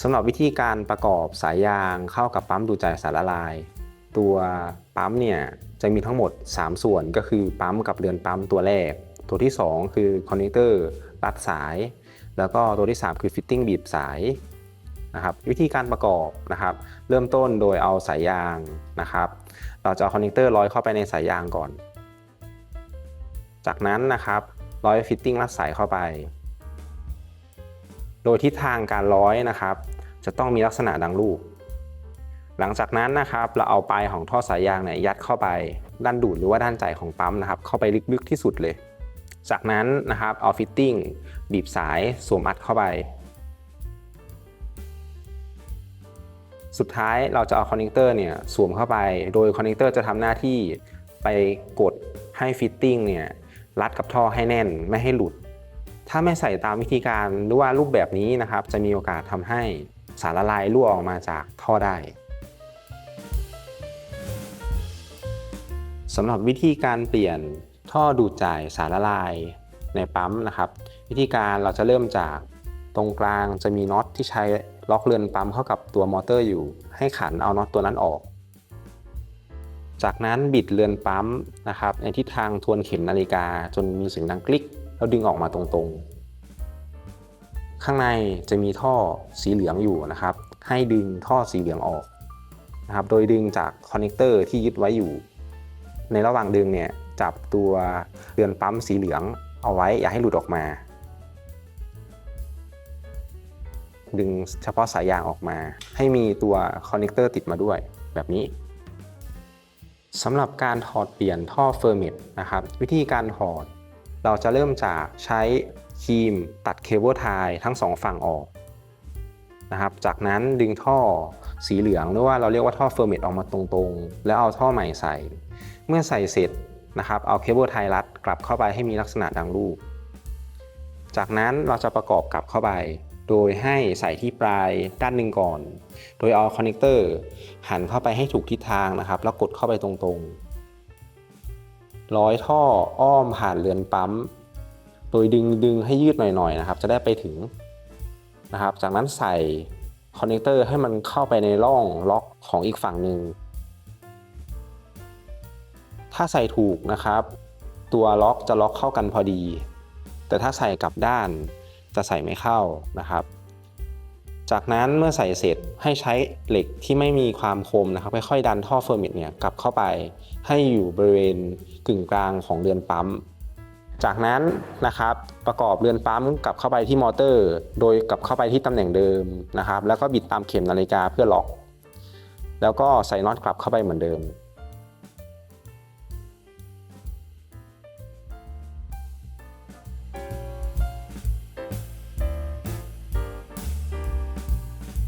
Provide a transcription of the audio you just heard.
สำหรับวิธีการประกอบสายยางเข้ากับปั๊มดูดจ่ายสารละลาย ตัวปั๊มเนี่ยจะมีทั้งหมด 3 ส่วนก็คือปั๊มกับเรือนปั๊มตัวแรก ตัวที่ 2 คือคอนเนคเตอร์รัดสาย แล้วก็ตัวที่ 3 คือฟิตติ้งบีบสายนะครับวิธีการประกอบนะครับเริ่มต้นโดยเอาสายยางนะครับ เราจะเอาคอนเนคเตอร์ร้อยเข้าไปในสายยางก่อน จากนั้นนะครับร้อยฟิตติ้งรัดสายเข้าไป โดยทิศทางการร้อยนะครับ จะต้องมีลักษณะดังรูปหลังจากนั้นนะครับเราเอาปลายของท่อสายยางเนี่ยยัดเข้าไปด้านดูดหรือว่าด้านจ่ายของปั๊มนะครับ เข้าไปลึกๆที่สุดเลย จากนั้นนะครับเอาฟิตติ้งบีบสายสวมอัดเข้าไป สุดท้ายเราจะเอาคอนเนคเตอร์เนี่ยสวมเข้าไป โดยคอนเนคเตอร์จะทำหน้าที่ไปกดให้ฟิตติ้งเนี่ยรัดกับท่อให้แน่นไม่ให้หลุด ถ้าไม่ใส่ตามวิธีการหรือว่ารูปแบบนี้นะครับ จะมีโอกาสทำให้สารละลายรั่วออกมาจากท่อได้สำหรับวิธีการเปลี่ยนท่อดูดจ่ายสารละลายในปั๊มนะครับ วิธีการเราจะเริ่มจากตรงกลางจะมีน็อตที่ใช้ล็อกเรือนปั๊มเข้ากับตัวมอเตอร์อยู่ ให้ขันเอาน็อตตัวนั้นออก จากนั้นบิดเรือนปั๊มนะครับในทิศทางทวนเข็มนาฬิกาจนมีเสียงดังคลิก แล้วดึงออกมาตรงๆ ข้างในจะมีท่อสีเหลืองอยู่นะครับ ให้ดึงท่อสีเหลืองออกนะครับ โดยดึงจากคอนเนคเตอร์ที่ยึดไว้อยู่ ในระหว่างดึงเนี่ยจับตัวเรือนปั๊มสีเหลืองเอาไว้อย่าให้หลุดออกมา ดึงเฉพาะสายยางออกมา ให้มีตัวคอนเนคเตอร์ติดมาด้วยแบบนี้สำหรับการถอดเปลี่ยนท่อเฟอร์เมตนะครับ วิธีการถอด เราจะเริ่มจากใช้ครีมตัดเคเบิลไทยทั้งสองฝั่งออกนะครับจากนั้นดึงท่อสีเหลืองหรือว่าเราเรียกว่าท่อเฟอร์เมตออกมาตรงๆ แล้วเอาท่อใหม่ใส่ เมื่อใส่เสร็จนะครับเอาเคเบิลไทยรัดกลับเข้าไปให้มีลักษณะดังรูป จากนั้นเราจะประกอบกลับเข้าไป โดยให้ใส่ที่ปลายด้านหนึ่งก่อน โดยเอาคอนเนคเตอร์หันเข้าไปให้ถูกทิศทางนะครับ แล้วกดเข้าไปตรงๆ ร้อยท่ออ้อมผ่านเรือนปั๊ม โดยดึงดึงให้ยืดหน่อยๆนะครับ จะได้ไปถึงนะครับ จากนั้นใส่คอนเนคเตอร์ให้มันเข้าไปในร่องล็อกของอีกฝั่งหนึ่ง ถ้าใส่ถูกนะครับ ตัวล็อกจะล็อกเข้ากันพอดี แต่ถ้าใส่กลับด้านจะใส่ไม่เข้านะครับ จากนั้นเมื่อใส่เสร็จให้ใช้เหล็กที่ไม่มีความคมนะครับค่อยๆดันท่อเฟอร์มิตเนี่ยกลับเข้าไป ให้อยู่บริเวณกึ่งกลางของเรือนปั๊ม จากนั้นนะครับประกอบเรือนปั๊มกลับเข้าไปที่มอเตอร์ โดยกลับเข้าไปที่ตำแหน่งเดิมนะครับ แล้วก็บิดตามเข็มนาฬิกาเพื่อล็อก แล้วก็ใส่น็อตกลับเข้าไปเหมือนเดิม